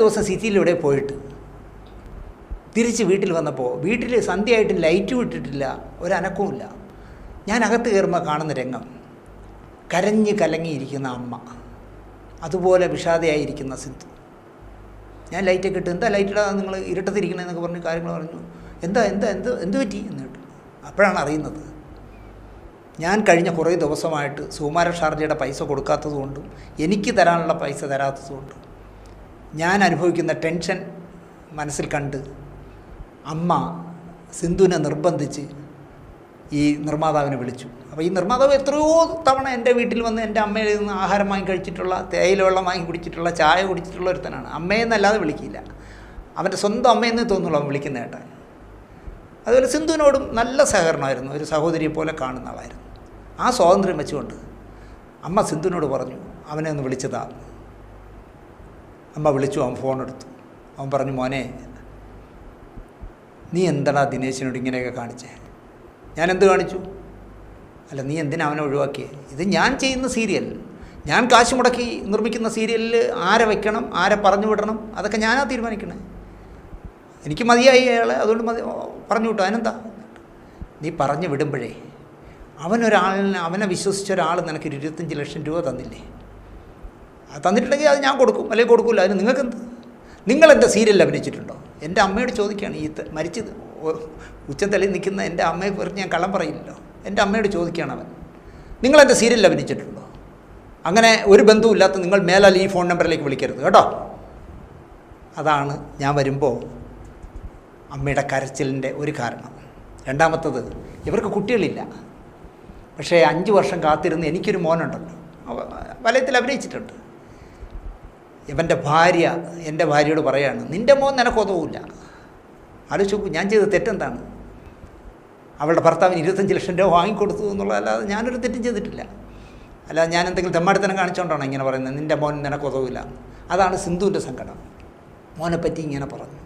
ദിവസം സിറ്റിയിലൂടെ പോയിട്ട് തിരിച്ച് വീട്ടിൽ വന്നപ്പോൾ വീട്ടിൽ സന്ധ്യയായിട്ട് ലൈറ്റ് വിട്ടിട്ടില്ല ഒരനക്കവുമില്ല. ഞാൻ അകത്ത് കയറുമ്പോൾ കാണുന്ന രംഗം. കരഞ്ഞ് കലങ്ങിയിരിക്കുന്ന അമ്മ. അതുപോലെ വിഷാദയായിരിക്കുന്ന സിന്ധു. ഞാൻ ലൈറ്റൊക്കെ ഇട്ട് എന്താ ലൈറ്റ് ഇടാതെ നിങ്ങൾ ഇരുട്ടത്തിരിക്കണമെന്നൊക്കെ പറഞ്ഞ് കാര്യങ്ങൾ പറഞ്ഞു. എന്താ എന്താ എന്ത് എന്ത് പറ്റി? എന്ന് കേട്ടു. അപ്പോഴാണ് അറിയുന്നത്. ഞാൻ കഴിഞ്ഞ കുറേ ദിവസമായിട്ട് സുകുമാര ഷാർജയുടെ പൈസ കൊടുക്കാത്തതുകൊണ്ടും എനിക്ക് തരാനുള്ള പൈസ തരാത്തതുകൊണ്ടും ഞാൻ അനുഭവിക്കുന്ന ടെൻഷൻ മനസ്സിൽ കണ്ട് അമ്മ സിന്ധുവിനെ നിർബന്ധിച്ച് ഈ നിർമ്മാതാവിനെ വിളിച്ചു. അപ്പോൾ ഈ നിർമ്മാതാവ് എത്രയോ തവണ എന്റെ വീട്ടിൽ വന്ന് എന്റെ അമ്മയിൽ നിന്ന് ആഹാരം വാങ്ങി കഴിച്ചിട്ടുള്ള തേയില വെള്ളം വാങ്ങി കുടിച്ചിട്ടുള്ള ചായ കുടിച്ചിട്ടുള്ള ഒരുത്തനാണ്. അമ്മയെന്നല്ലാതെ വിളിക്കില്ല. അവന്റെ സ്വന്തം അമ്മയെന്ന് തോന്നുള്ളൂ അവൻ വിളിക്കുന്ന കേട്ടാൻ അതുപോലെ സിന്ധുവിനോടും നല്ല സഹകരണമായിരുന്നു. ഒരു സഹോദരിയെ പോലെ കാണുന്ന ആളായിരുന്നു. ആ സ്വാതന്ത്ര്യം വെച്ചുകൊണ്ട് അമ്മ സിന്ധുവിനോട് പറഞ്ഞു അവനെ ഒന്ന് വിളിച്ചതാ. അമ്മ വിളിച്ചു അവൻ ഫോൺ എടുത്തു അവൻ പറഞ്ഞു മോനെ നീ എന്താണ് ദിനേശിനോട് ഇങ്ങനെയൊക്കെ കാണിച്ചേ? ഞാൻ എന്ത് കാണിച്ചു? അല്ല നീ എന്തിനാ അവനെ ഒഴിവാക്കിയേ? ഇത് ഞാൻ ചെയ്യുന്ന സീരിയൽ. ഞാൻ കാശ് മുടക്കി നിർമ്മിക്കുന്ന സീരിയലിൽ ആരെ വെക്കണം ആരെ പറഞ്ഞു വിടണം? അതൊക്കെ ഞാനാ തീരുമാനിക്കണേ. എനിക്ക് മതിയായി അയാളെ അതുകൊണ്ട് മതി പറഞ്ഞു വിട്ടു. അതിനെന്താ? നീ പറഞ്ഞു വിടുമ്പോഴേ അവനൊരാളിനെ അവനെ വിശ്വസിച്ച ഒരാൾ നിനക്ക് ഒരു ഇരുപത്തഞ്ച് ലക്ഷം രൂപ തന്നില്ലേ? തന്നിട്ടുണ്ടെങ്കിൽ അത് ഞാൻ കൊടുക്കും അല്ലെങ്കിൽ കൊടുക്കില്ല അതിന് നിങ്ങൾക്കെന്ത്? നിങ്ങൾ എന്റെ സീരിയലിൽ അഭിനയിച്ചിട്ടുണ്ടോ? എന്റെ അമ്മയോട് ചോദിക്കുകയാണ് ഈ മരിച്ചത്. ഉച്ചത്തലയിൽ നിൽക്കുന്ന എന്റെ അമ്മയെ കുറിച്ച് ഞാൻ കള്ളം പറയില്ലല്ലോ എന്റെ അമ്മയോട് ചോദിക്കുകയാണ് അവൻ. നിങ്ങൾ എന്റെ സീരിയലിൽ അഭിനയിച്ചിട്ടുണ്ടോ? അങ്ങനെ ഒരു ബന്ധവുമില്ലാത്ത നിങ്ങൾ മേലാൽ ഈ ഫോൺ നമ്പറിലേക്ക് വിളിക്കരുത് കേട്ടോ. അതാണ് ഞാൻ വരുമ്പോൾ അമ്മയുടെ കരച്ചിലിന്റെ ഒരു കാരണം. രണ്ടാമത്തത് ഇവർക്ക് കുട്ടികളില്ല. പക്ഷേ അഞ്ച് വർഷം കാത്തിരുന്ന് എനിക്കൊരു മോനുണ്ടല്ലോ. വലയത്തിൽ അഭിനയിച്ചിട്ടുണ്ട്. ഇവന്റെ ഭാര്യ എന്റെ ഭാര്യയോട് പറയാണ് നിന്റെ മോൻ നിനക്ക് ഉതവില്ല ആലോചിച്ച് നോക്കൂ ഞാൻ ചെയ്ത തെറ്റെന്താണ്? അവളുടെ ഭർത്താവിന് ഇരുപത്തഞ്ച് ലക്ഷം രൂപ വാങ്ങിക്കൊടുത്തു എന്നുള്ളതല്ലാതെ ഞാനൊരു തെറ്റും ചെയ്തിട്ടില്ല. അല്ലാതെ ഞാൻ എന്തെങ്കിലും തെമ്മാടിത്തനം കാണിച്ചുകൊണ്ടാണ് ഇങ്ങനെ പറയുന്നത്? നിന്റെ മോൻ നിനക്ക് ഉതവില്ല അതാണ് സിന്ധുവിന്റെ സങ്കടം. മോനെപ്പറ്റി പറ്റി ഇങ്ങനെ പറഞ്ഞു.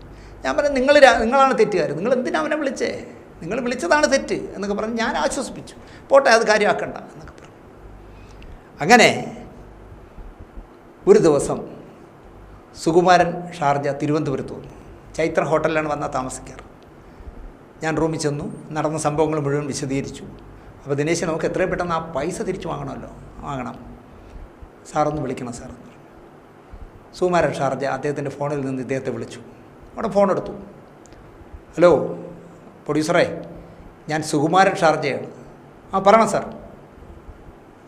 ഞാൻ പറഞ്ഞു നിങ്ങൾ നിങ്ങളാണ് തെറ്റുകാർ നിങ്ങൾ എന്തിനാ അവനെ വിളിച്ചേ? നിങ്ങൾ വിളിച്ചതാണ് തെറ്റ്. എന്നൊക്കെ പറഞ്ഞ് ഞാൻ ആശ്വസിപ്പിച്ചു. പോട്ടെ അത് കാര്യമാക്കണ്ട. എന്നൊക്കെ പറഞ്ഞു. അങ്ങനെ ഒരു ദിവസം സുകുമാരൻ ഷാർജ തിരുവനന്തപുരത്ത് വന്നു. ചൈത്ര ഹോട്ടലിലാണ് വന്നാൽ താമസിക്കാറ്. ഞാൻ റൂമിൽ ചെന്നു. നടന്ന സംഭവങ്ങൾ മുഴുവൻ വിശദീകരിച്ചു. അപ്പോൾ ദിനേശ് നമുക്ക് എത്രയും പെട്ടെന്ന് ആ പൈസ തിരിച്ചു വാങ്ങണമല്ലോ? വാങ്ങണം. സാറൊന്ന് വിളിക്കണം സാർ പറഞ്ഞു. സുകുമാരൻ ഷാർജ അദ്ദേഹത്തിന്റെ ഫോണിൽ നിന്ന് ഇദ്ദേഹത്തെ വിളിച്ചു. അവിടെ ഫോൺ എടുത്തു. ഹലോ പ്രൊഡ്യൂസറേ ഞാൻ സുകുമാരൻ ഷാർജയാണ്. ആ പറയണം സാർ.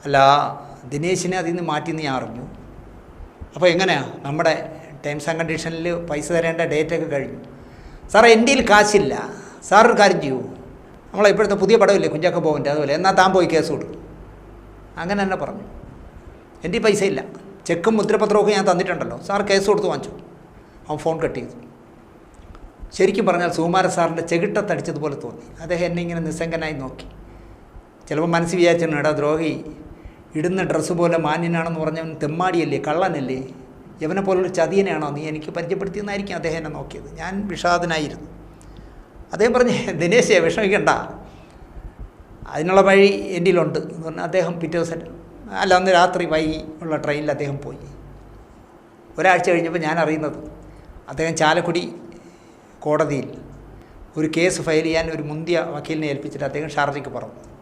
അല്ല ദിനേശിനെ അതിൽ നിന്ന് മാറ്റി ഞാൻ അറിഞ്ഞു. അപ്പോൾ എങ്ങനെയാണ് നമ്മുടെ ടേംസ് ആൻഡ് കണ്ടീഷനിൽ പൈസ തരേണ്ട ഡേറ്റൊക്കെ കഴിഞ്ഞു. സാറേ എന്റെ കയ്യിൽ കാശില്ല. സാർ ഒരു കാര്യം ചെയ്യൂ. നമ്മളെ ഇപ്പോഴത്തെ പുതിയ പടമില്ലേ കുഞ്ചാക്ക ബോവന്റെ അതുപോലെ. എന്നാൽ താൻ പോയി കേസ് കൊടുക്കും. അങ്ങനെ തന്നെ പറഞ്ഞു. എന്റെ പൈസ ഇല്ല. ചെക്കും മുദ്രപത്രമൊക്കെ ഞാൻ തന്നിട്ടുണ്ടല്ലോ. സാർ കേസ് കൊടുത്ത് വാങ്ങിച്ചു. അവൻ ഫോൺ കട്ട് ചെയ്തു. ശരിക്കും പറഞ്ഞാൽ സുകുമാര സാറിന്റെ ചെകിട്ടത്തടിച്ചതുപോലെ തോന്നി. അദ്ദേഹം എന്നെ ഇങ്ങനെ നിസ്സംഗനായി നോക്കി. ചിലപ്പോൾ മനസ്സ് വിചാരിച്ചിട്ടുണ്ട് എടാ ദ്രോഹി ഇടുന്ന ഡ്രസ്സ് പോലെ മാന്യനാണെന്ന് പറഞ്ഞവൻ തെമ്മാടിയല്ലേ കള്ളനല്ലേ? യവനെ പോലൊരു ചതിയനാണോ നീ? എനിക്ക് പരിചയപ്പെടുത്തിയെന്നായിരിക്കും അദ്ദേഹം എന്നെ നോക്കിയത്. ഞാൻ വിഷാദനായിരുന്നു. അദ്ദേഹം പറഞ്ഞ് ദിനേശേ വിഷമിക്കണ്ട. അതിനുള്ള വഴി എന്റെ ഉണ്ട് എന്ന് പറഞ്ഞാൽ അദ്ദേഹം പിറ്റേ ദിവസം അല്ല അന്ന് രാത്രി വൈകി ഉള്ള ട്രെയിനിൽ അദ്ദേഹം പോയി. ഒരാഴ്ച കഴിഞ്ഞപ്പോൾ ഞാൻ അറിയുന്നത് അദ്ദേഹം ചാലക്കുടി കോടതിയിൽ ഒരു കേസ് ഫയൽ ചെയ്യാൻ ഒരു മുന്തിയ വക്കീലിനെ ഏൽപ്പിച്ചിട്ട് അദ്ദേഹം ഷാർജയ്ക്ക് പറഞ്ഞു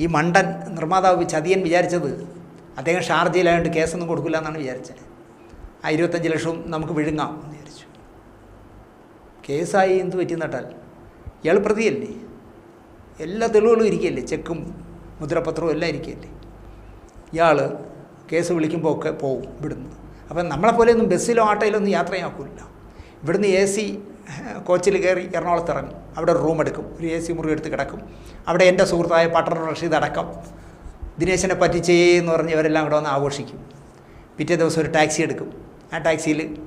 ഈ മണ്ടൻ നിർമ്മാതാവ് ചതിയൻ വിചാരിച്ചത് അദ്ദേഹം ഷാർജയിലായതുകൊണ്ട് കേസൊന്നും കൊടുക്കില്ല എന്നാണ് വിചാരിച്ചത്. ആ ഇരുപത്തഞ്ച് ലക്ഷവും നമുക്ക് വിഴുങ്ങാം എന്ന് വിചാരിച്ചു. കേസായി എന്ത് പറ്റി നട്ടാൽ ഇയാൾ പ്രതിയല്ലേ? എല്ലാ തെളിവുകളും ഇരിക്കുകയല്ലേ? ചെക്കും മുദ്രപത്രവും എല്ലാം ഇരിക്കുകയല്ലേ? ഇയാൾ കേസ് വിളിക്കുമ്പോൾ ഒക്കെ പോവും ഇവിടുന്ന്. അപ്പം നമ്മളെപ്പോലെയൊന്നും ബസ്സിലോ ഓട്ടോയിലൊന്നും യാത്രയാക്കൂല ഇവിടുന്ന് എ സി കോച്ചിൽ കയറി എറണാകുളത്ത് ഇറങ്ങും അവിടെ റൂം എടുക്കും. ഒരു എ സി മുറി എടുത്ത് കിടക്കും. അവിടെ എന്റെ സുഹൃത്തായ പട്ടണ റഷീദ് അടക്കം ദിനേശനെ പറ്റിച്ചേ എന്ന് പറഞ്ഞ് ഇവരെല്ലാം കൂടെ വന്ന് ആഘോഷിക്കും. പിറ്റേ ദിവസം ഒരു ടാക്സി എടുക്കും. ആ ടാക്സിയിൽ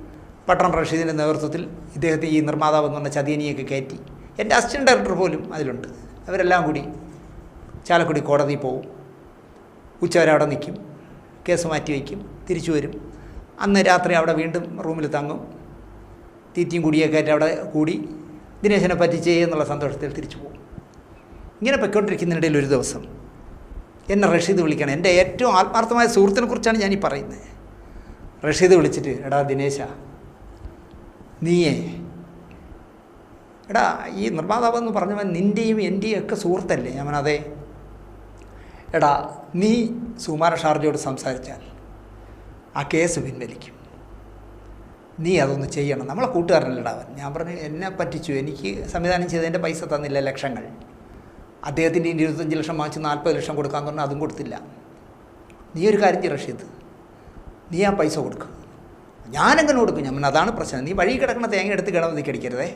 പട്ടണം റഷീദിന്റെ നേതൃത്വത്തിൽ ഇദ്ദേഹത്തെ ഈ നിർമ്മാതാവ് എന്ന് പറഞ്ഞ ചതിയനിയൊക്കെ കയറ്റി. എന്റെ അസിസ്റ്റന്റ് ഡയറക്ടർ പോലും അതിലുണ്ട്. അവരെല്ലാം കൂടി ചാലക്കുടി കോടതിയിൽ പോവും. ഉച്ചവരെ അവിടെ നിൽക്കും. കേസ് മാറ്റി വയ്ക്കും. തിരിച്ചു വരും. അന്ന് രാത്രി അവിടെ വീണ്ടും റൂമിൽ തങ്ങും. തീറ്റിയും കുടിയൊക്കെ ആയിട്ട് അവിടെ കൂടി ദിനേശനെ പറ്റിച്ചേ എന്നുള്ള സന്തോഷത്തിൽ തിരിച്ചു പോകും. ഇങ്ങനെ പൊയ്ക്കൊണ്ടിരിക്കുന്നതിനിടയിൽ ഒരു ദിവസം എന്നെ റഷീദ് വിളിക്കണം എന്റെ ഏറ്റവും ആത്മാർത്ഥമായ സുഹൃത്തിനെ കുറിച്ചാണ് ഞാനീ പറയുന്നത്. റഷീദ് വിളിച്ചിട്ട് എടാ ദിനേശ നീയേ എടാ ഈ നിർമ്മാതാവ് എന്ന് പറഞ്ഞവൻ നിന്റെയും എന്റെയും ഒക്കെ സുഹൃത്തല്ലേ? ഞാൻ അതെ. എടാ നീ സുമാര ഷാർജയോട് സംസാരിച്ചാൽ ആ കേസ് പിൻവലിക്കും. നീ അതൊന്ന് ചെയ്യണം. നമ്മളെ കൂട്ടുകാരനല്ലടാ അവൻ. ഞാൻ പറഞ്ഞു എന്നെ പറ്റിച്ചു. എനിക്ക് സംവിധാനം ചെയ്തതിന്റെ പൈസ തന്നില്ല ലക്ഷങ്ങൾ. അദ്ദേഹത്തിന്റെ ഇരുപത്തഞ്ച് ലക്ഷം വാങ്ങിച്ച് നാൽപ്പത് ലക്ഷം കൊടുക്കാൻ പറഞ്ഞാൽ അതും കൊടുത്തില്ല. നീ ഒരു കാര്യം ചെയ്യ റഷീദ്. നീ ആ പൈസ കൊടുക്കുക ഞാനെങ്ങനെ കൊടുക്കും? ഞാൻ അതാണ് പ്രശ്നം. നീ വഴി കിടക്കുന്ന തേങ്ങ എടുത്ത് കിടന്നതിക്ക് അടിക്കരുതേ.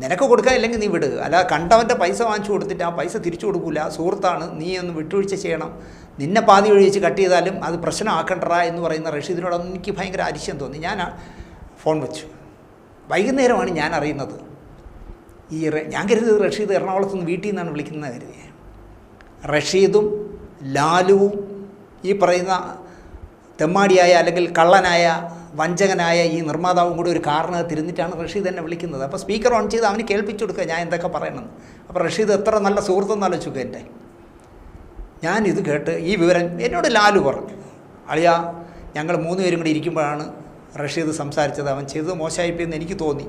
നിനക്ക് കൊടുക്കാൻ ഇല്ലെങ്കിൽ നീ വിട്. അല്ല കണ്ടവന്റെ പൈസ വാങ്ങിച്ചു കൊടുത്തിട്ട് ആ പൈസ തിരിച്ചു കൊടുക്കില്ല സുഹൃത്താണ്. നീ ഒന്ന് വിട്ടുവീഴ്ച ചെയ്യണം. നിന്നെ പാതി ഒഴിച്ച് കട്ട് ചെയ്താലും അത് പ്രശ്നമാക്കണ്ടറ എന്ന് പറയുന്ന റഷീദിനോടൊന്നും എനിക്ക് ഭയങ്കര അരിശം തോന്നി. ഞാൻ ഫോൺ വെച്ചു. വൈകുന്നേരമാണ് ഞാൻ അറിയുന്നത്. ഈ ഞാൻ കരുതിയത് റഷീദ് എറണാകുളത്ത് നിന്ന് വീട്ടിൽ നിന്നാണ് വിളിക്കുന്നത് കരുതിയത് റഷീദും ലാലുവും ഈ പറയുന്ന തെമ്മാടിയായ അല്ലെങ്കിൽ കള്ളനായ വഞ്ചകനായ ഈ നിർമ്മാതാവും കൂടി ഒരു കാരണത്തിരുന്നിട്ടാണ് റഷീദ് എന്നെ വിളിക്കുന്നത്. അപ്പോൾ സ്പീക്കർ ഓൺ ചെയ്ത് അവന് കേൾപ്പിച്ചു കൊടുക്കുക ഞാൻ എന്തൊക്കെ പറയണമെന്ന്. അപ്പോൾ റഷീദ് എത്ര നല്ല സുഹൃത്തെന്ന് ആലോചിക്കുക എന്റെ ഞാനിത് കേട്ട് ഈ വിവരം എന്നോട് ലാലു പറഞ്ഞു. അളിയ ഞങ്ങൾ മൂന്ന് പേരും കൂടി ഇരിക്കുമ്പോഴാണ് റഷീദ് സംസാരിച്ചത് അവൻ ചെയ്തത് മോശമായിപ്പോയെന്ന് എനിക്ക് തോന്നി.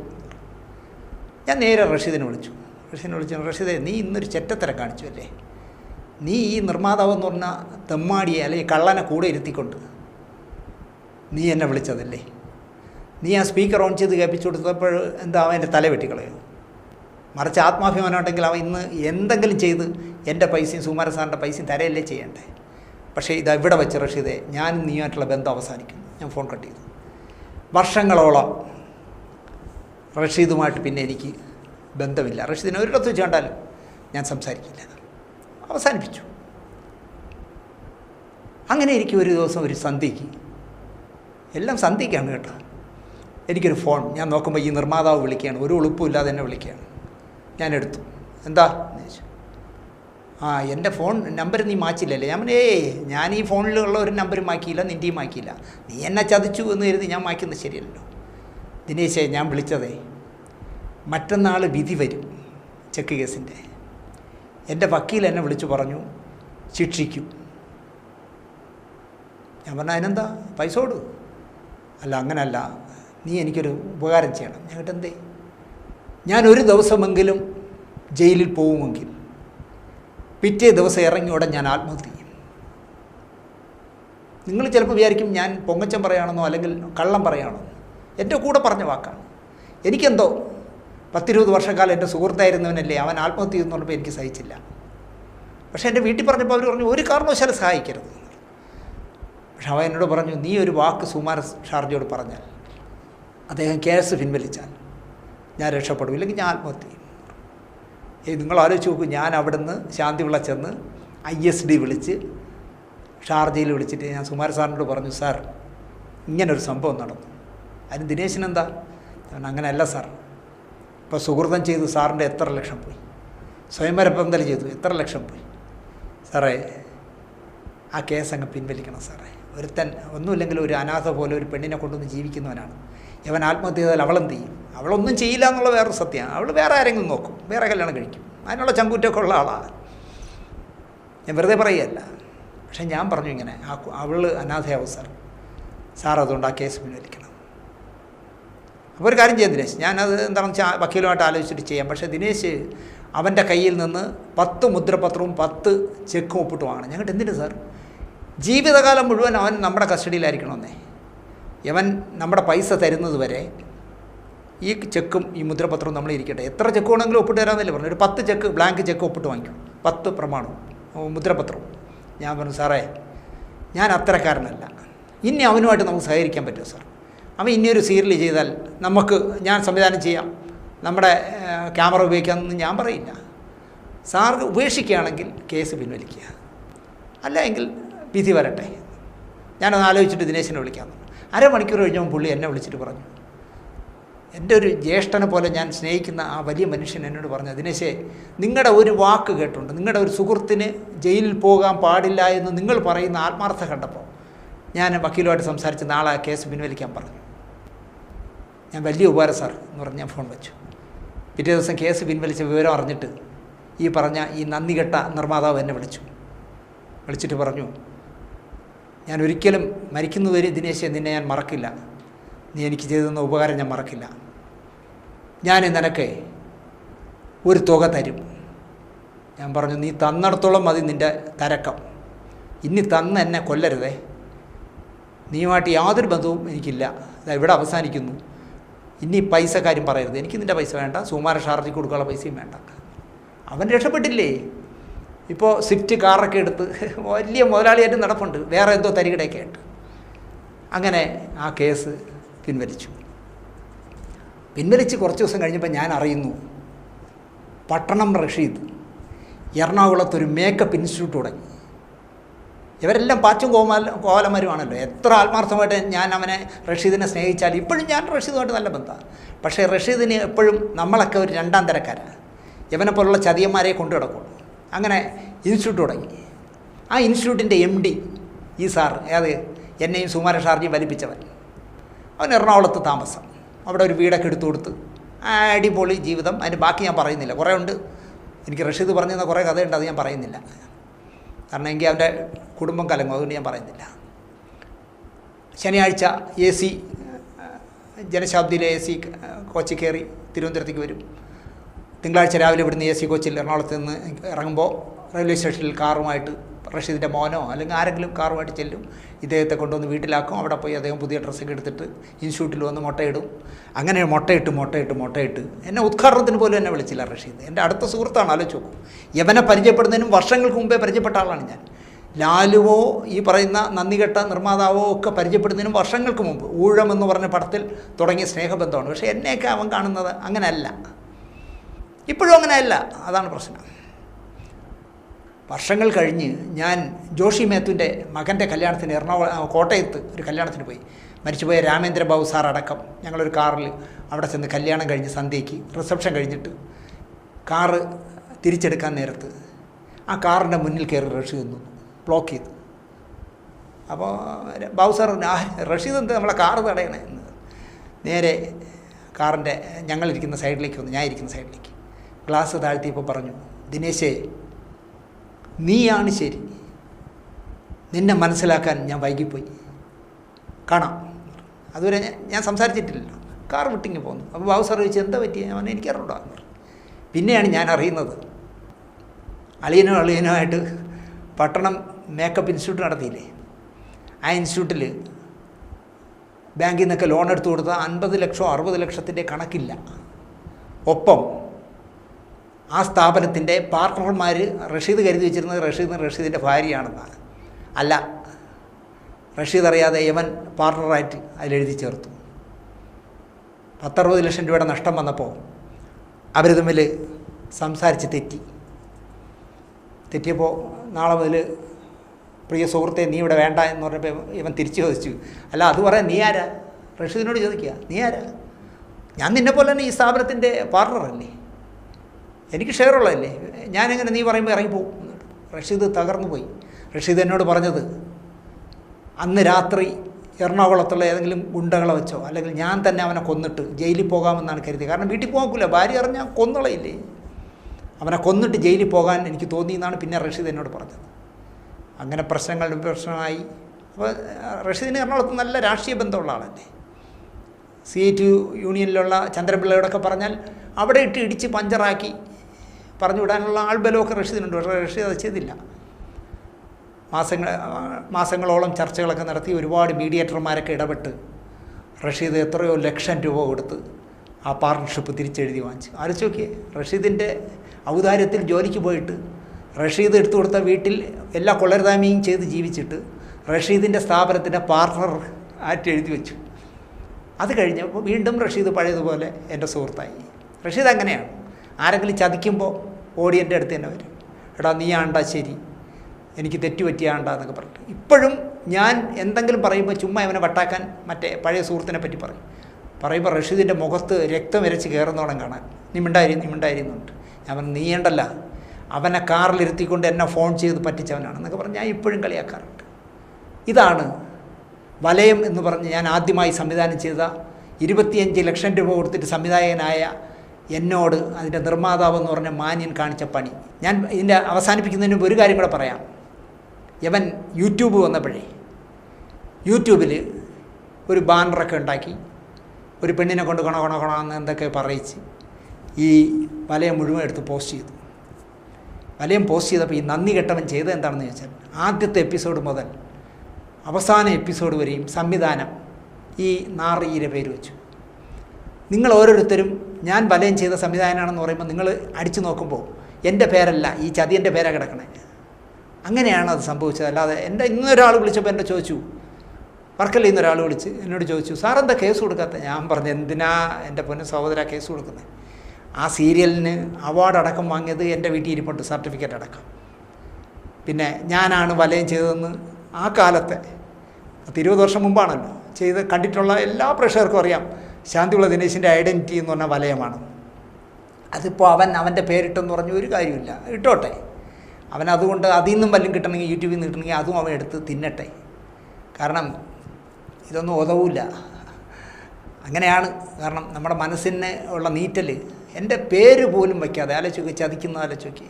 ഞാൻ നേരെ റഷീദിനെ വിളിച്ചു. റഷീദിനെ വിളിച്ചു റഷീദെ നീ ഇന്നൊരു ചെറ്റത്തരം കാണിച്ചു അല്ലേ? നീ ഈ നിർമ്മാതാവ് എന്ന് പറഞ്ഞ തെമ്മാടിയെ അല്ലെങ്കിൽ കള്ളനെ കൂടെ ഇരുത്തിക്കൊണ്ട് നീ എന്നെ വിളിച്ചതല്ലേ? നീ ആ സ്പീക്കർ ഓൺ ചെയ്ത് കേൾപ്പിച്ചു കൊടുത്തപ്പോൾ എന്താ അവൻ എന്റെ തല വെട്ടിക്കളയോ? മറിച്ച് ആത്മാഭിമാനം ഉണ്ടെങ്കിൽ അവൻ ഇന്ന് എന്തെങ്കിലും ചെയ്ത് എന്റെ പൈസയും സുമാര സാറിന്റെ പൈസയും തരയല്ലേ ചെയ്യണ്ടേ? പക്ഷേ ഇത് ഇവിടെ വെച്ച് റഷീദെ ഞാനും നീയുമായിട്ടുള്ള ബന്ധം അവസാനിക്കുന്നു. ഞാൻ ഫോൺ കട്ട് ചെയ്തു. വർഷങ്ങളോളം റഷീദുമായിട്ട് പിന്നെ എനിക്ക് ബന്ധമില്ല. റഷീദിനെ ഒരിടത്ത് വെച്ച് കണ്ടാലും ഞാൻ സംസാരിക്കില്ല. അവസാനിപ്പിച്ചു. അങ്ങനെ എനിക്ക് ഒരു ദിവസം ഒരു സന്ധിക്ക് എല്ലാം സന്ധിക്കാണ് കേട്ടോ. എനിക്കൊരു ഫോൺ ഞാൻ നോക്കുമ്പോൾ ഈ നിർമ്മാതാവ് വിളിക്കുകയാണ് ഒരു ഉളുപ്പുമില്ലാതെ എന്നെ വിളിക്കുകയാണ്. ഞാൻ എടുത്തു. എന്താ? എന്ന് ചോദിച്ചു ആ എന്റെ ഫോൺ നമ്പർ നീ മാച്ചില്ലല്ലേ ഞാൻ ഏയ് ഞാൻ ഈ ഫോണിലുള്ള ഒരു നമ്പർ മാക്കിയില്ല നിന്റെയും മാക്കിയില്ല നീ എന്നെ ചതിച്ചു എന്ന് കരുതി ഞാൻ മാക്കുന്നത് ശരിയല്ലല്ലോ. ദിനേശേ ഞാൻ വിളിച്ചതേ മറ്റന്നാൾ വിധി വരും ചെക്ക് കേസിന്റെ. എന്റെ വക്കീൽ എന്നെ വിളിച്ചു പറഞ്ഞു ശിക്ഷിക്കും. ഞാൻ പറഞ്ഞു അതിനെന്താ? പൈസ കൊടു. അല്ല അങ്ങനല്ല. നീ എനിക്കൊരു ഉപകാരം ചെയ്യണം. ഞാൻ കേട്ടെന്തേ ഞാൻ ഒരു ദിവസമെങ്കിലും ജയിലിൽ പോകുമെങ്കിൽ പിറ്റേ ദിവസം ഇറങ്ങി ഉടൻ ഞാൻ ആത്മഹത്യ ചെയ്യും. നിങ്ങൾ ചിലപ്പോൾ വിചാരിക്കും ഞാൻ പൊങ്ങച്ചം പറയുകയാണെന്നോ അല്ലെങ്കിൽ കള്ളം പറയുകയാണെന്നോ എന്റെ കൂടെ പറഞ്ഞ വാക്കാണ്. എനിക്കെന്തോ പത്തിരുപത് വർഷക്കാലം എന്റെ സുഹൃത്തായിരുന്നവനല്ലേ അവൻ ആത്മഹത്യ ചെയ്തെന്ന് പറഞ്ഞപ്പോൾ എനിക്ക് സഹിച്ചില്ല. പക്ഷേ എന്റെ വീട്ടിൽ പറഞ്ഞപ്പോൾ അവർ പറഞ്ഞു ഒരു കാരണവശാലും സഹായിക്കരുത്. പക്ഷെ അവൻ എന്നോട് പറഞ്ഞു നീ ഒരു വാക്ക് സുമാർ ഷാർജയോട് പറഞ്ഞാൽ അദ്ദേഹം കേസ് പിൻവലിച്ചാൽ ഞാൻ രക്ഷപ്പെടും. ഇല്ലെങ്കിൽ ഞാൻ ആത്മഹത്യ ചെയ്യും. നിങ്ങൾ ആലോചിച്ച് നോക്കൂ ഞാൻ അവിടുന്ന് ശാന്തിവിള ചെന്ന് ഐ എസ് ഡി വിളിച്ച് ഷാർജയിൽ വിളിച്ചിട്ട് ഞാൻ സുമാര സാറിനോട് പറഞ്ഞു സാർ ഇങ്ങനൊരു സംഭവം നടന്നു. അതിന് ദിനേശിന് എന്താ? ഞാൻ അങ്ങനെയല്ല സാർ. ഇപ്പോൾ സുഹൃതം ചെയ്തു സാറിന്റെ എത്ര ലക്ഷം പോയി? സ്വയംവര പന്തൽ ചെയ്തു എത്ര ലക്ഷം പോയി? സാറേ ആ കേസ് അങ്ങ് പിൻവലിക്കണം സാറേ. ഒരുത്തൻ ഒന്നുമില്ലെങ്കിൽ ഒരു അനാഥ പോലെ ഒരു പെണ്ണിനെ കൊണ്ടുവന്ന് ജീവിക്കുന്നവനാണ്. ഇവൻ ആത്മഹത്യ ചെയ്താൽ അവളെന്ത് ചെയ്യും? അവളൊന്നും ചെയ്യില്ല എന്നുള്ള വേറെ സത്യമാണ് അവൾ വേറെ ആരെങ്കിലും നോക്കും. വേറെ കല്യാണം കഴിക്കും. അതിനുള്ള ചങ്കൂറ്റൊക്കെ ഉള്ള ആളാണ് ഞാൻ വെറുതെ പറയുകയല്ല. പക്ഷെ ഞാൻ പറഞ്ഞു ഇങ്ങനെ ആ അവൾ അനാഥയാവും സാർ. സാർ അതുകൊണ്ട് ആ കേസ് പിൻവലിക്കണം. അപ്പോൾ ഒരു കാര്യം ചെയ്യാം ദിനേശ്. ഞാനത് എന്താണെന്ന് വെച്ചാൽ വക്കീലുമായിട്ട് ആലോചിച്ചിട്ട് ചെയ്യാം. പക്ഷേ ദിനേശ് അവന്റെ കയ്യിൽ നിന്ന് പത്ത് മുദ്രപത്രവും പത്ത് ചെക്കും ഒപ്പിട്ട് വാങ്ങണം ഞങ്ങൾക്ക് എന്തിനു സാർ? ജീവിതകാലം മുഴുവൻ അവൻ നമ്മുടെ കസ്റ്റഡിയിലായിരിക്കണമെന്നേ. ഇവൻ നമ്മുടെ പൈസ തരുന്നത് വരെ ഈ ചെക്കും ഈ മുദ്രപത്രവും നമ്മൾ ഇരിക്കട്ടെ. എത്ര ചെക്ക് വേണമെങ്കിലും ഒപ്പിട്ട് തരാമെന്നല്ലേ പറഞ്ഞു ഒരു പത്ത് ചെക്ക് ബ്ലാങ്ക് ചെക്ക് ഒപ്പിട്ട് വാങ്ങിക്കും. പത്ത് പ്രമാണവും മുദ്രപത്രവും. ഞാൻ പറഞ്ഞു സാറേ ഞാൻ അത്തരക്കാരനല്ല. ഇനി അവനുമായിട്ട് നമുക്ക് സഹകരിക്കാൻ പറ്റുമോ സാർ? അവൻ ഇനിയൊരു സീരിയൽ ചെയ്താൽ നമുക്ക് ഞാൻ സംവിധാനം ചെയ്യാം. നമ്മുടെ ക്യാമറ ഉപയോഗിക്കാമെന്ന് ഞാൻ പറയില്ല. സാർ ഉപേക്ഷിക്കുകയാണെങ്കിൽ കേസ് പിൻവലിക്കുക. അല്ല എങ്കിൽ വിധി വരട്ടെ. ഞാനൊന്ന് ആലോചിച്ചിട്ട് ദിനേശിനെ വിളിക്കാമെന്ന് അരമണിക്കൂർ കഴിഞ്ഞപ്പോൾ പുള്ളി എന്നെ വിളിച്ചിട്ട് പറഞ്ഞു. എന്റെ ഒരു ജ്യേഷ്ഠനെ പോലെ ഞാൻ സ്നേഹിക്കുന്ന ആ വലിയ മനുഷ്യൻ എന്നോട് പറഞ്ഞു ദിനേശേ നിങ്ങളുടെ ഒരു വാക്ക് കേട്ടുണ്ട്. നിങ്ങളുടെ ഒരു സുഹൃത്തിന് ജയിലിൽ പോകാൻ പാടില്ല എന്ന് നിങ്ങൾ പറയുന്ന ആത്മാർത്ഥ കണ്ടപ്പോൾ ഞാൻ വക്കീലുമായിട്ട് സംസാരിച്ച് നാളെ ആ കേസ് പിൻവലിക്കാൻ പറഞ്ഞു. ഞാൻ വലിയ ഉപകാരം സാർ എന്ന് പറഞ്ഞ് ഞാൻ ഫോൺ വെച്ചു. പിറ്റേ ദിവസം കേസ് പിൻവലിച്ച വിവരം അറിഞ്ഞിട്ട് ഈ പറഞ്ഞ ഈ നന്ദി കെട്ട നിർമ്മാതാവ് എന്നെ വിളിച്ചു. വിളിച്ചിട്ട് പറഞ്ഞു ഞാൻ ഒരിക്കലും മരിക്കുന്നതുവരെ ദിനേശ് നിന്നെ ഞാൻ മറക്കില്ല. നീ എനിക്ക് ചെയ്തു തന്ന ഉപകാരം ഞാൻ മറക്കില്ല. ഞാൻ നിനക്ക് ഒരു തുക തരും. ഞാൻ പറഞ്ഞു നീ തന്നിടത്തോളം മതി നിന്റെ തരക്കം. ഇനി തന്ന് എന്നെ കൊല്ലരുതേ. നീയുമായിട്ട് യാതൊരു ബന്ധവും എനിക്കില്ല. ഇവിടെ അവസാനിക്കുന്നു. ഇനി പൈസ കാര്യം പറയരുത്. എനിക്ക് നിന്റെ പൈസ വേണ്ട. സുമാര ഷാർജിക്ക് കൊടുക്കാനുള്ള പൈസയും വേണ്ട. അവൻ രക്ഷപ്പെട്ടില്ലേ? ഇപ്പോൾ സ്വിഫ്റ്റ് കാറൊക്കെ എടുത്ത് വലിയ മുതലാളിയായിട്ട് നടപ്പുണ്ട്. വേറെ എന്തോ തരികിടയൊക്കെ ആയിട്ട്. അങ്ങനെ ആ കേസ് പിൻവലിച്ചു. പിൻവലിച്ച് കുറച്ച് ദിവസം കഴിഞ്ഞപ്പോൾ ഞാൻ അറിയുന്നു പട്ടണം റഷീദ് എറണാകുളത്തൊരു മേക്കപ്പ് ഇൻസ്റ്റിറ്റ്യൂട്ട് തുടങ്ങി. ഇവരെല്ലാം പാച്ചും കോമാല കോലന്മാരുമാണല്ലോ. എത്ര ആത്മാർത്ഥമായിട്ട് ഞാൻ അവനെ റഷീദിനെ സ്നേഹിച്ചാൽ ഇപ്പോഴും ഞാൻ റഷീദുമായിട്ട് നല്ല ബന്ധമാണ്. പക്ഷേ റഷീദിന് എപ്പോഴും നമ്മളൊക്കെ ഒരു രണ്ടാം തരക്കാരാണ്. ഇവനെ പോലുള്ള ചതിയന്മാരെ കൊണ്ടു കിടക്കുള്ളൂ അങ്ങനെ ഇൻസ്റ്റിറ്റ്യൂട്ട് തുടങ്ങി. ആ ഇൻസ്റ്റിറ്റ്യൂട്ടിന്റെ എം ഡി ഈ സാർ ഏത്? എന്നെയും സുമാര ഷാർജിയും വലിപ്പിച്ചവൻ. അവൻ എറണാകുളത്ത് താമസം. അവിടെ ഒരു വീടൊക്കെ എടുത്തു കൊടുത്ത്. അടിപൊളി ജീവിതം. അതിന് ബാക്കി ഞാൻ പറയുന്നില്ല. കുറേ ഉണ്ട്. എനിക്ക് റഷീദ് പറഞ്ഞു തന്ന കുറേ കഥയുണ്ട്. അത് ഞാൻ പറയുന്നില്ല. കാരണം എങ്കിൽ അവന്റെ കുടുംബം കലങ്ങും. അതുകൊണ്ട് ഞാൻ പറയുന്നില്ല. ശനിയാഴ്ച എ സി ജനശാബ്ദിയിലെ എ സി കോച്ചിൽ കയറി തിരുവനന്തപുരത്തേക്ക് വരും. തിങ്കളാഴ്ച രാവിലെ ഇവിടുന്ന് എ സി കോച്ചിൽ എറണാകുളത്ത് നിന്ന് ഇറങ്ങുമ്പോൾ റെയിൽവേ സ്റ്റേഷനിൽ കാറുമായിട്ട് റഷീദിന്റെ മോനോ അല്ലെങ്കിൽ ആരെങ്കിലും കാറുമായിട്ട് ചെല്ലും. ഇദ്ദേഹത്തെ കൊണ്ടുവന്ന് വീട്ടിലാക്കും. അവിടെ പോയി അദ്ദേഹം പുതിയ ഡ്രസ്സൊക്കെ എടുത്തിട്ട് ഇൻസ്റ്റിറ്റ്യൂട്ടിൽ വന്ന് മുട്ടയിടും. അങ്ങനെ മുട്ടയിട്ട് മുട്ടയിട്ട് മുട്ടയിട്ട് എന്നെ ഉദ്ഘാടനത്തിന് പോലും എന്നെ വിളിച്ചില്ല റഷീദ്. എന്റെ അടുത്ത സുഹൃത്താണ് ആലോചിച്ച് നോക്കും. യവനെ പരിചയപ്പെടുന്നതിനും വർഷങ്ങൾക്ക് മുമ്പേ പരിചയപ്പെട്ട ആളാണ് ഞാൻ. ലാലുവോ ഈ പറയുന്ന നന്ദികെട്ട നിർമ്മാതാവോ ഒക്കെ പരിചയപ്പെടുന്നതിനും വർഷങ്ങൾക്ക് മുമ്പ് ഊഴം എന്ന് പറഞ്ഞ പടത്തിൽ തുടങ്ങിയ സ്നേഹബന്ധമാണ്. പക്ഷേ എന്നെയൊക്കെ അവൻ കാണുന്നത് അങ്ങനെയല്ല. ഇപ്പോഴും അങ്ങനെയല്ല. അതാണ് പ്രശ്നം. വർഷങ്ങൾ കഴിഞ്ഞ് ഞാൻ ജോഷി മേത്തുവിന്റെ മകന്റെ കല്യാണത്തിന് എറണാകുളം കോട്ടയത്ത് ഒരു കല്യാണത്തിന് പോയി. മരിച്ചുപോയ രാമേന്ദ്ര ബാബു സാർ അടക്കം ഞങ്ങളൊരു കാറിൽ അവിടെ ചെന്ന് കല്യാണം കഴിഞ്ഞ് സന്ധ്യയ്ക്ക് റിസപ്ഷൻ കഴിഞ്ഞിട്ട് കാറ് തിരിച്ചെടുക്കാൻ നേരത്ത് ആ കാറിന്റെ മുന്നിൽ കയറി റഷീദ് നിന്നു ബ്ലോക്ക് ചെയ്തു. അപ്പോൾ ബാബു സാർ റഷീദ് എന്ത് നമ്മളെ കാറ് തടയണേ നേരെ കാറിന്റെ ഞങ്ങളിരിക്കുന്ന സൈഡിലേക്ക് വന്നു ഞാൻ ഇരിക്കുന്ന സൈഡിലേക്ക്. ഗ്ലാസ് താഴ്ത്തിയപ്പോൾ പറഞ്ഞു ദിനേശേ നീയാണ് ശരി. നിന്നെ മനസ്സിലാക്കാൻ ഞാൻ വൈകിപ്പോയി. കാണാം. അതുവരെ ഞാൻ സംസാരിച്ചിട്ടില്ലല്ലോ. കാർ വിട്ടിങ്ങി പോന്നു. അപ്പോൾ ബാബു സാർ ചോദിച്ചു എന്താ പറ്റിയ? ഞാൻ എനിക്കറിയണ്ടോ എന്ന് പറഞ്ഞു. പിന്നെയാണ് ഞാൻ അറിയുന്നത് അളിയനോ അളിയനോ ആയിട്ട് പട്ടണം മേക്കപ്പ് ഇൻസ്റ്റിറ്റ്യൂട്ട് നടത്തിയില്ലേ? ആ ഇൻസ്റ്റിറ്റ്യൂട്ടിൽ ബാങ്കിൽ നിന്നൊക്കെ ലോൺ എടുത്തു കൊടുത്താൽ അൻപത് ലക്ഷം അറുപത് ലക്ഷത്തിന്റെ കണക്കില്ല. ഒപ്പം ആ സ്ഥാപനത്തിന്റെ പാർട്ട്ണർമാർ റഷീദ് കരുതി വെച്ചിരുന്നത് റഷീദ് റഷീദിന്റെ ഭാര്യയാണെന്നാണ്. അല്ല റഷീദ് അറിയാതെ യവൻ പാർട്ട്ണറായിട്ട് അതിലെഴുതി ചേർത്തു. പത്തറുപത് ലക്ഷം രൂപയുടെ നഷ്ടം വന്നപ്പോൾ അവർ തമ്മിൽ സംസാരിച്ച് തെറ്റി. തെറ്റിയപ്പോൾ നാളെ മുതൽ പ്രിയ സുഹൃത്തെ നീ ഇവിടെ വേണ്ട എന്ന് പറഞ്ഞപ്പോൾ ഇവൻ തിരിച്ചു ചോദിച്ചു അല്ല അത് പറയാൻ നീ ആരാ? റഷീദിനോട് ചോദിക്കുക നീ ആരാ? ഞാൻ നിന്നെപ്പോലെ തന്നെ ഈ സ്ഥാപനത്തിന്റെ പാർട്ണറല്ലേ എനിക്ക് ഷെയർ ഉള്ളതല്ലേ? ഞാനെങ്ങനെ നീ പറയുമ്പോൾ ഇറങ്ങിപ്പോവും. റഷീദ് തകർന്നു പോയി. റഷീദ് എന്നോട് പറഞ്ഞത് അന്ന് രാത്രി എറണാകുളത്തുള്ള ഏതെങ്കിലും ഗുണ്ടകളെ വെച്ചോ അല്ലെങ്കിൽ ഞാൻ തന്നെ അവനെ കൊന്നിട്ട് ജയിലിൽ പോകാമെന്നാണ് കരുതിയത്. കാരണം വീട്ടിൽ പോകാക്കില്ല ഭാര്യ അറിഞ്ഞാൽ കൊന്നുള്ളയില്ലേ അവനെ കൊന്നിട്ട് ജയിലിൽ പോകാൻ എനിക്ക് തോന്നി എന്നാണ് പിന്നെ റഷീദ് എന്നോട് പറഞ്ഞത്. അങ്ങനെ പ്രശ്നങ്ങൾ പ്രശ്നമായി അപ്പോൾ റഷീദിന് എറണാകുളത്ത് നല്ല രാഷ്ട്രീയ ബന്ധമുള്ള ആളല്ലേ? സി എ ടി യൂണിയനിലുള്ള ചന്ദ്രപിള്ളയോടൊക്കെ പറഞ്ഞാൽ അവിടെ ഇട്ട് ഇടിച്ച് പഞ്ചറാക്കി പറഞ്ഞു വിടാനുള്ള ആൾബലമൊക്കെ റഷീദിനുണ്ട് പക്ഷേ റഷീദ് അത് ചെയ്തില്ല. മാസങ്ങൾ മാസങ്ങളോളം ചർച്ചകളൊക്കെ നടത്തി ഒരുപാട് മീഡിയേറ്റർമാരൊക്കെ ഇടപെട്ട് റഷീദ് എത്രയോ ലക്ഷം രൂപ കൊടുത്ത് ആ പാർട്ണർഷിപ്പ് തിരിച്ചെഴുതി വാങ്ങിച്ചു. ആലോചിച്ച് നോക്കിയേ റഷീദിന്റെ ഔദാര്യത്തിൽ ജോലിക്ക് പോയിട്ട് റഷീദ് എടുത്തു കൊടുത്ത വീട്ടിൽ എല്ലാ കൊള്ളരുതാമിയും ചെയ്ത് ജീവിച്ചിട്ട് റഷീദിന്റെ സ്ഥാപനത്തിന്റെ പാർട്ണർ ആയിട്ട് എഴുതി വെച്ചു. അത് കഴിഞ്ഞപ്പോൾ വീണ്ടും റഷീദ് പഴയതുപോലെ എന്റെ സുഹൃത്തായി. റഷീദ് അങ്ങനെയാണ്. ആരെങ്കിലും ചതിക്കുമ്പോൾ ഓടി എന്റെ അടുത്ത് തന്നെ വരും. എടാ നീ ആണ്ടാ ശരി. എനിക്ക് തെറ്റ് പറ്റിയാണ്ടാ എന്നൊക്കെ പറഞ്ഞിട്ട്. ഇപ്പോഴും ഞാൻ എന്തെങ്കിലും പറയുമ്പോൾ ചുമ്മാ അവനെ വട്ടാക്കാൻ മറ്റേ പഴയ സുഹൃത്തിനെ പറ്റി പറയും. പറയുമ്പോൾ റഷീദിന്റെ മുഖത്ത് രക്തം ഇരച്ച് കയറുന്നോണം കാണാൻ. നീ മിണ്ടായി നീ ഞാൻ പറഞ്ഞു നീയണ്ടല്ല അവനെ കാറിലിരുത്തിക്കൊണ്ട് എന്നെ ഫോൺ ചെയ്ത് പറ്റിച്ചവനാണ് എന്നൊക്കെ പറഞ്ഞ് ഞാൻ ഇപ്പോഴും കളിയാക്കാറുണ്ട്. ഇതാണ് വലയം എന്ന് പറഞ്ഞ് ഞാൻ ആദ്യമായി സംവിധാനം ചെയ്ത ഇരുപത്തിയഞ്ച് ലക്ഷം രൂപ കൊടുത്തിട്ട് സംവിധായകനായ എന്നോട് അതിന്റെ നിർമ്മാതാവ് എന്ന് പറഞ്ഞ മാന്യൻ കാണിച്ച പണി. ഞാൻ ഇതിന്റെ അവസാനിപ്പിക്കുന്നതിന് മുമ്പ് ഒരു കാര്യം കൂടെ പറയാം. യവൻ യൂട്യൂബ് വന്നപ്പോഴേ യൂട്യൂബിൽ ഒരു ബാനറൊക്കെ ഉണ്ടാക്കി ഒരു പെണ്ണിനെ കൊണ്ട് കൊണ കൊണ കൊണ എന്ന് എന്തൊക്കെ പറയിച്ച് ഈ വലയം മുഴുവൻ എടുത്ത് പോസ്റ്റ് ചെയ്തു. വലയം പോസ്റ്റ് ചെയ്തപ്പോൾ ഈ നന്ദി കെട്ടവൻ ചെയ്തത് എന്താണെന്ന് ചോദിച്ചാൽ ആദ്യത്തെ എപ്പിസോഡ് മുതൽ അവസാന എപ്പിസോഡ് വരെയും സംവിധാനം ഈ നാറിയുടെ പേര് വെച്ചു. നിങ്ങൾ ഓരോരുത്തരും ഞാൻ വലയം ചെയ്ത സംവിധാനമാണെന്ന് പറയുമ്പോൾ നിങ്ങൾ അടിച്ചു നോക്കുമ്പോൾ എന്റെ പേരല്ല ഈ ചതിയന്റെ പേരാ കിടക്കണേ. അങ്ങനെയാണ് അത് സംഭവിച്ചത്. അല്ലാതെ എന്റെ ഇന്നൊരാൾ വിളിച്ചപ്പോൾ എന്നെ ചോദിച്ചു വർക്കല്ല ഇന്നൊരാൾ വിളിച്ച് എന്നോട് ചോദിച്ചു സാർ എന്താ കേസ് കൊടുക്കാത്ത ഞാൻ പറഞ്ഞു എന്തിനാ എന്റെ പൊന്നു സഹോദര കേസ് കൊടുക്കുന്നത് ആ സീരിയലിന് അവാർഡ് അടക്കം വാങ്ങിയത് എന്റെ വീട്ടിൽ ഇരിപ്പുണ്ട് സർട്ടിഫിക്കറ്റ് അടക്കം. പിന്നെ ഞാനാണ് വലയം ചെയ്തതെന്ന് ആ കാലത്തെ പത്ത് ഇരുപത് വർഷം മുമ്പാണല്ലോ ചെയ്ത് കണ്ടിട്ടുള്ള എല്ലാ പ്രേക്ഷകർക്കും അറിയാം. ശാന്തിയുള്ള ദിനേശിന്റെ ഐഡന്റിറ്റി എന്ന് പറഞ്ഞ വലയമാണ്. അതിപ്പോൾ അവൻ അവന്റെ പേരിട്ടെന്ന് പറഞ്ഞ ഒരു കാര്യമില്ല. ഇട്ടോട്ടെ. അവൻ അതുകൊണ്ട് അതിൽ നിന്നും വല്ലതും കിട്ടണമെങ്കിൽ യൂട്യൂബിൽ നിന്ന് കിട്ടണമെങ്കിൽ അതും അവൻ എടുത്ത് തിന്നട്ടെ. കാരണം ഇതൊന്നും ഉതവില്ല അങ്ങനെയാണ് കാരണം നമ്മുടെ മനസ്സിന് ഉള്ള നീറ്റൽ എന്റെ പേര് പോലും വയ്ക്കാതെ ആലോചിച്ച് ചതിക്കുന്ന ആലോചിച്ച്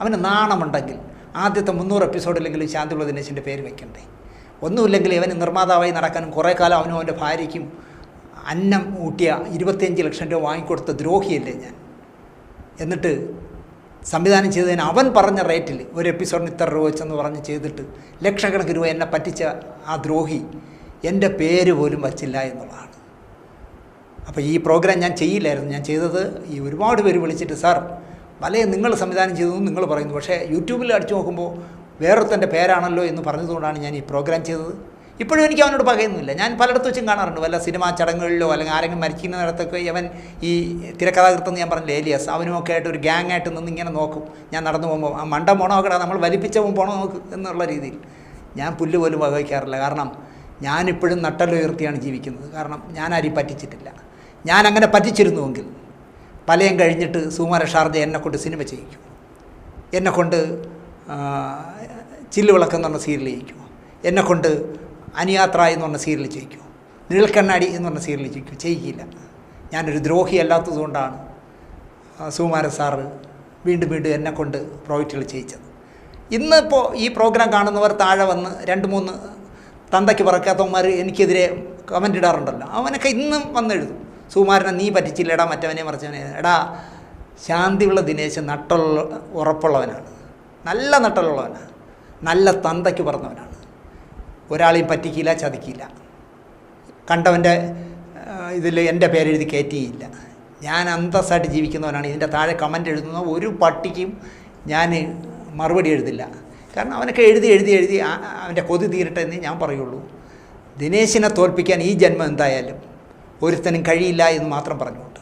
അവന് നാണമുണ്ടെങ്കിൽ ആദ്യത്തെ മുന്നൂറ് എപ്പിസോഡിലെങ്കിലും ശാന്തിയുള്ള ദിനേശിന്റെ പേര് വെക്കണ്ടേ ഒന്നുമില്ലെങ്കിൽ ഇവന് നിർമ്മാതാവായി നടക്കാനും കുറേ കാലം അവനും അവന്റെ ഭാര്യയ്ക്കും അന്നം ഊട്ടിയ ഇരുപത്തിയഞ്ച് ലക്ഷം രൂപ വാങ്ങിക്കൊടുത്ത ദ്രോഹിയല്ലേ ഞാൻ? എന്നിട്ട് സംവിധാനം ചെയ്തതിന് അവൻ പറഞ്ഞ റേറ്റിൽ ഒരു എപ്പിസോഡിന് ഇത്ര രൂപ വെച്ചെന്ന് പറഞ്ഞ് ചെയ്തിട്ട് ലക്ഷക്കണക്കിന് രൂപ എന്നെ പറ്റിച്ച ആ ദ്രോഹി എന്റെ പേര് പോലും വച്ചില്ല എന്നുള്ളതാണ്. അപ്പോൾ ഈ പ്രോഗ്രാം ഞാൻ ചെയ്യില്ലായിരുന്നു. ഞാൻ ചെയ്തത് ഈ ഒരുപാട് പേര് വിളിച്ചിട്ട് സാർ വലയെ നിങ്ങൾ സംവിധാനം ചെയ്തതെന്ന് നിങ്ങൾ പറയുന്നു. പക്ഷേ യൂട്യൂബിൽ അടിച്ചു നോക്കുമ്പോൾ വേറൊരുത്തന്റെ പേരാണല്ലോ എന്ന് പറഞ്ഞതുകൊണ്ടാണ് ഞാൻ ഈ പ്രോഗ്രാം ചെയ്തത്. ഇപ്പോഴും എനിക്ക് അവനോട് പകയൊന്നുമില്ല. ഞാൻ പലയിടത്ത് വെച്ചും കാണാറുണ്ട്. വല്ല സിനിമാ ചടങ്ങുകളിലോ അല്ലെങ്കിൽ ആരെങ്കിലും മരിക്കുന്നിടത്തൊക്കെ അവൻ ഈ തിരക്കഥാകൃത്തെന്ന് ഞാൻ പറഞ്ഞില്ല ഏലിയസ്? അവനുമൊക്കെ ആയിട്ട് ഒരു ഗ്യാങ് ആയിട്ട് നിന്ന് ഇങ്ങനെ നോക്കും. ഞാൻ നടന്നു പോകുമ്പോൾ ആ മണ്ട പോണോ നോക്കടാ നമ്മൾ വലിപ്പിച്ച പോണോ നോക്ക് എന്നുള്ള രീതിയിൽ. ഞാൻ പുല്ല് പോലും വകവയ്ക്കാറില്ല. കാരണം ഞാനിപ്പോഴും നട്ടലുയർത്തിയാണ് ജീവിക്കുന്നത്. കാരണം ഞാൻ ആരെയും പറ്റിച്ചിട്ടില്ല. ഞാൻ അങ്ങനെ പറ്റിച്ചിരുന്നുവെങ്കിൽ പലയും കഴിഞ്ഞിട്ട് സുമാര ഷാർജ എന്നെക്കൊണ്ട് സിനിമ ചെയ്യിക്കും. എന്നെക്കൊണ്ട് ചില്ലുവിളക്കം എന്ന് പറഞ്ഞ സീരിയൽ ചെയ്യിക്കും. എന്നെ കൊണ്ട് അനിയാത്ര എന്ന് പറഞ്ഞ സീരിയൽ ചെയ്യിക്കും നിഴൽക്കണ്ണാടി എന്ന് പറഞ്ഞ സീരിയൽ ചെയ്യിക്കും ചെയ്യിക്കില്ല ഞാനൊരു ദ്രോഹി അല്ലാത്തതുകൊണ്ടാണ് സുകുമാരൻ സാറ് വീണ്ടും വീണ്ടും എന്നെ കൊണ്ട് പ്രോജക്റ്റുകൾ ചെയ്യിച്ചത് ഇന്നിപ്പോൾ ഈ പ്രോഗ്രാം കാണുന്നവർ താഴെ വന്ന് രണ്ട് മൂന്ന് തന്തയ്ക്ക് പറക്കാത്തവന്മാർ എനിക്കെതിരെ കമന്റ് ഇടാറുണ്ടല്ലോ. അവനൊക്കെ ഇന്നും വന്നെഴുതും. സുകുമാരനെ നീ പറ്റിച്ചില്ല പറ്റിച്ചില്ലടാ മറ്റവനെ മറിച്ചവനെ. എടാ ശാന്തിയുള്ള ദിനേശ് നട്ടുള്ള ഉറപ്പുള്ളവനാണ്. നല്ല നട്ടലുള്ളവനാണ്. നല്ല തന്തയ്ക്ക് പറഞ്ഞവനാണ്. ഒരാളെയും പറ്റിക്കില്ല ചതിക്കില്ല. കണ്ടവന്റെ ഇതിൽ എന്റെ പേരെഴുതി കയറ്റിയില്ല. ഞാൻ അന്തസ്സായിട്ട് ജീവിക്കുന്നവനാണ്. ഇതിന്റെ താഴെ കമന്റ് എഴുതുന്ന ഒരു പട്ടിക്കും ഞാൻ മറുപടി എഴുതില്ല. കാരണം അവനൊക്കെ എഴുതി എഴുതി എഴുതി അവന്റെ കൊതി തീരട്ടെ എന്ന് ഞാൻ പറയുള്ളൂ. ദിനേശിനെ തോൽപ്പിക്കാൻ ഈ ജന്മം എന്തായാലും ഒരുത്തനും കഴിയില്ല എന്ന് മാത്രം പറഞ്ഞുകൊണ്ട്.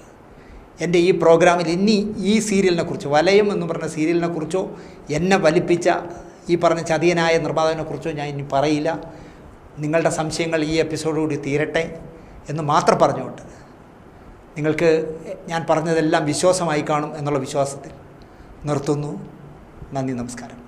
എന്റെ ഈ പ്രോഗ്രാമിൽ ഇനി ഈ സീരിയലിനെ കുറിച്ച് വലയം എന്ന് പറഞ്ഞ സീരിയലിനെ കുറിച്ചോ എന്നെ വലിപ്പിച്ച ഈ പറഞ്ഞ ചതിയനായ നിർമ്മാതാവിനെ കുറിച്ചോ ഞാൻ ഇനി പറയില്ല. നിങ്ങളുടെ സംശയങ്ങൾ ഈ എപ്പിസോഡുകൂടി തീരട്ടെ എന്ന് മാത്രം പറഞ്ഞുകൊണ്ട് നിങ്ങൾക്ക് ഞാൻ പറഞ്ഞതെല്ലാം വിശ്വാസമായി കാണും എന്നുള്ള വിശ്വാസത്തിൽ നിർത്തുന്നു. നന്ദി നമസ്കാരം.